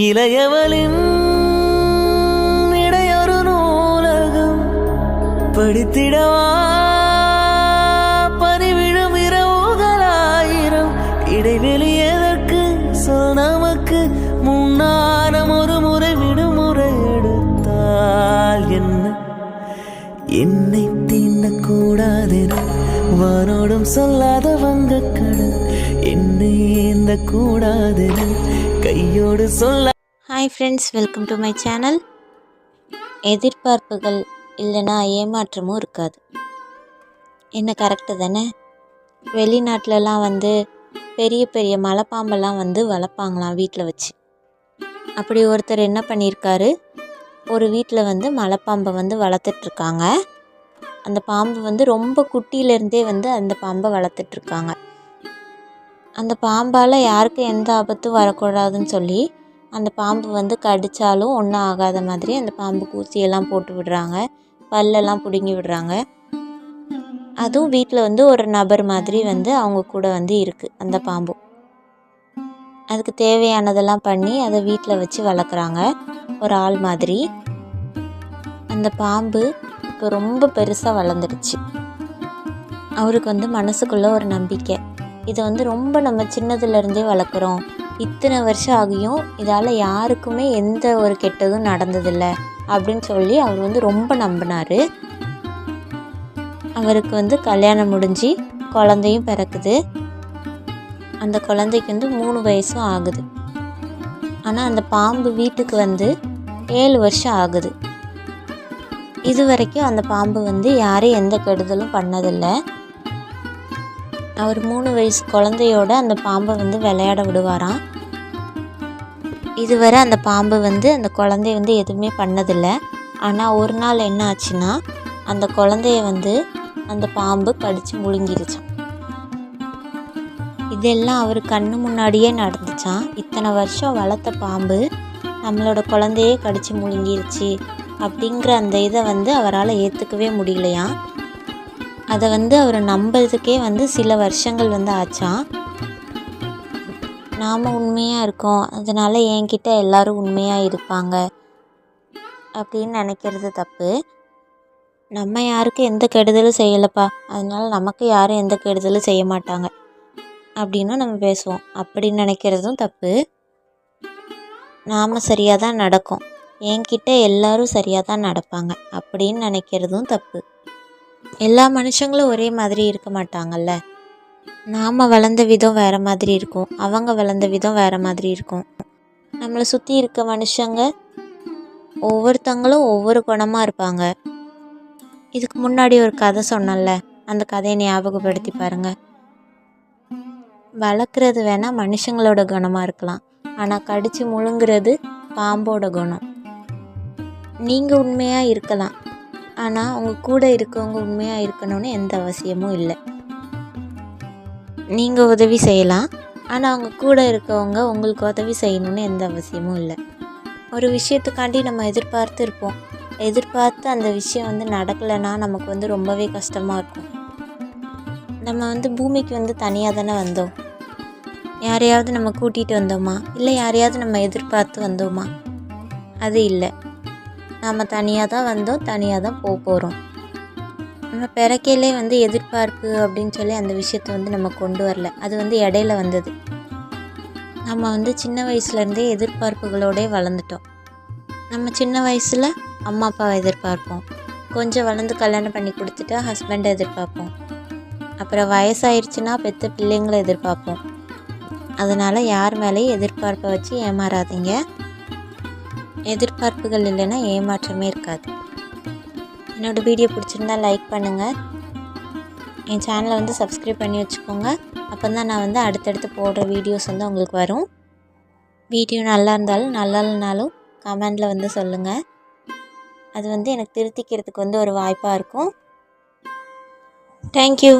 இளையவளின் இடையொரு நூலகம் படித்திடவா? பனிவிழும் இரவுகளாயிரம். இடைவெளி எதற்கு? சொல் நமக்கு. முன்னாரம் ஒரு முறை விடுமுறை எடுத்தால் என்ன? என்னை தீண்டக்கூடாதென. வானோடும் சொல்லாத வங்க கடல் ஏந்த கையோடு சொல்ல hi friends welcome to my channel எதிர்பார்ப்புகள் இல்லைன்னா ஏமாற்றமும் இருக்காது. என்ன கரெக்டு தானே? வெளிநாட்டிலலாம் வந்து பெரிய பெரிய மலைப்பாம்பெல்லாம் வந்து வளர்ப்பாங்களாம் வீட்டில் வச்சு. அப்படி ஒருத்தர் என்ன பண்ணியிருக்காரு? ஒரு வீட்டில் வந்து மலைப்பாம்பை வந்து வளர்த்துட்ருக்காங்க. அந்த பாம்பு வந்து ரொம்ப குட்டியிலேருந்தே வந்து அந்த பாம்பை வளர்த்துட்ருக்காங்க. அந்த பாம்பால் யாருக்கும் எந்த ஆபத்தும் வரக்கூடாதுன்னு சொல்லி அந்த பாம்பு வந்து கடித்தாலும் ஒன்றும் ஆகாத மாதிரி அந்த பாம்பு ஊசியெல்லாம் போட்டு விடுறாங்க. பல்லெல்லாம் பிடுங்கி விடுறாங்க. அதுவும் வீட்டில் வந்து ஒரு நபர் மாதிரி வந்து அவங்க கூட வந்து இருக்குது அந்த பாம்பு. அதுக்கு தேவையானதெல்லாம் பண்ணி அதை வீட்டில் வச்சு வளர்க்குறாங்க ஒரு ஆள் மாதிரி. அந்த பாம்பு இப்போ ரொம்ப பெருசாக வளர்ந்துடுச்சு. அவருக்கு வந்து மனசுக்குள்ளே ஒரு நம்பிக்கை. இதை வந்து ரொம்ப நம்ம சின்னதுலேருந்தே வளர்க்குறோம். இத்தனை வருஷம் ஆகியும் இதால் யாருக்குமே எந்த ஒரு கெட்டதும் நடந்ததில்லை அப்படின்னு சொல்லி அவர் வந்து ரொம்ப நம்பினார். அவருக்கு வந்து கல்யாணம் முடிஞ்சு குழந்தையும் பிறக்குது. அந்த குழந்தைக்கு வந்து மூணு வயசும் ஆகுது. ஆனால் அந்த பாம்பு வீட்டுக்கு வந்து ஏழு வருஷம் ஆகுது. இது வரைக்கும் அந்த பாம்பு வந்து யாரையும் எந்த கெடுதலும் பண்ணதில்லை. அவர் மூணு வயசு குழந்தையோட அந்த பாம்பை வந்து விளையாட விடுவாராம். இதுவரை அந்த பாம்பு வந்து அந்த குழந்தைய வந்து எதுவுமே பண்ணதில்லை. ஆனால் ஒரு நாள் என்ன ஆச்சுன்னா அந்த குழந்தைய வந்து அந்த பாம்பு கடித்து முழுங்கிருச்சான் இதெல்லாம் அவர் கண்ணு முன்னாடியே நடந்துச்சான் இத்தனை வருஷம் வளர்த்த பாம்பு நம்மளோட குழந்தையே கடித்து முழுங்கிருச்சு அப்படிங்கிற அந்த இதை வந்து அவரால் ஏற்றுக்கவே முடியலையாம். அதை வந்து அவர் நம்புறதுக்கே வந்து சில வருஷங்கள் வந்து ஆச்சான் நாம் உண்மையாக இருக்கோம். அதனால் என்கிட்ட எல்லாரும் உண்மையாக இருப்பாங்க. அப்படின்னு நினைக்கிறது தப்பு. நம்ம யாருக்கும் எந்த கெடுதலும் செய்யலைப்பா. அதனால் நமக்கு யாரும் எந்த கெடுதலும் செய்ய மாட்டாங்க. அப்படின்னு நம்ம பேசுவோம். அப்படி நினைக்கிறதும் தப்பு. நாம் சரியாக தான் நடக்கும். என்கிட்ட எல்லாரும் சரியாக தான் நடப்பாங்க. அப்படின்னு நினைக்கிறதும் தப்பு. எல்லா மனுஷங்களும் ஒரே மாதிரி இருக்க மாட்டாங்கல்ல. நாம் வளர்ந்த விதம் வேறு மாதிரி இருக்கும். அவங்க வளர்ந்த விதம் வேறு மாதிரி இருக்கும். நம்மளை சுற்றி இருக்க மனுஷங்க ஒவ்வொருத்தங்களும் ஒவ்வொரு குணமாக இருப்பாங்க. இதுக்கு முன்னாடி ஒரு கதை சொன்னல அந்த கதையை ஞாபகப்படுத்தி பாருங்கள் வளர்க்குறது வேணால் மனுஷங்களோட குணமாக இருக்கலாம். ஆனால் கடித்து முழுங்கிறது பாம்போட குணம். நீங்கள் உண்மையாக இருக்கலாம். ஆனால் உங்கள் கூட இருக்கவங்க உண்மையாக இருக்கணும்னு எந்த அவசியமும் இல்லை. நீங்கள் உதவி செய்யலாம். ஆனால் அவங்க கூட இருக்கவங்க உங்களுக்கு உதவி செய்யணும்னு எந்த அவசியமும் இல்லை. ஒரு விஷயத்துக்காண்டி நம்ம எதிர்பார்த்து இருப்போம். எதிர்பார்த்து அந்த விஷயம் வந்து நடக்கலைன்னா நமக்கு வந்து ரொம்பவே கஷ்டமாக இருக்கும். நம்ம வந்து பூமிக்கு வந்து தனியாக தானே வந்தோம். யாரையாவது நம்ம கூட்டிகிட்டு வந்தோமா? இல்லை யாரையாவது நம்ம எதிர்பார்த்து வந்தோமா? அது இல்லை. நாம் தனியாக தான் வந்தோம் தனியாக தான் போக போகிறோம் நம்ம பிறக்கையிலே வந்து எதிர்பார்ப்பு அப்படின்னு சொல்லி அந்த விஷயத்தை வந்து நம்ம கொண்டு வரல. அது வந்து இடையில வந்தது. நம்ம வந்து சின்ன வயசுலேருந்தே எதிர்பார்ப்புகளோடே வளர்ந்துட்டோம். நம்ம சின்ன வயசில் அம்மா அப்பாவை எதிர்பார்ப்போம். கொஞ்சம் வளர்ந்து கல்யாணம் பண்ணி கொடுத்துட்டா ஹஸ்பண்டை எதிர்பார்ப்போம். அப்புறம் வயசாயிருச்சுன்னா பெற்ற பிள்ளைங்களை எதிர்பார்ப்போம். அதனால் யார் மேலேயும் எதிர்பார்ப்பை வச்சு ஏமாறாதீங்க. எதிர்பார்ப்புகள் இல்லைன்னா ஏமாற்றமே இருக்காது. என்னோடய வீடியோ பிடிச்சிருந்தா லைக் பண்ணுங்கள் என் சேனலை வந்து சப்ஸ்கிரைப் பண்ணி வச்சுக்கோங்க. அப்போ தான் நான் வந்து அடுத்தடுத்து போடுற வீடியோஸ் வந்து உங்களுக்கு வரும். வீடியோ நல்லா இருந்தாலும் நல்லா இல்லைனாலும் கமெண்டில் வந்து சொல்லுங்கள் அது வந்து எனக்கு திருத்திக்கிறதுக்கு வந்து ஒரு வாய்ப்பாக இருக்கும். தேங்க்யூ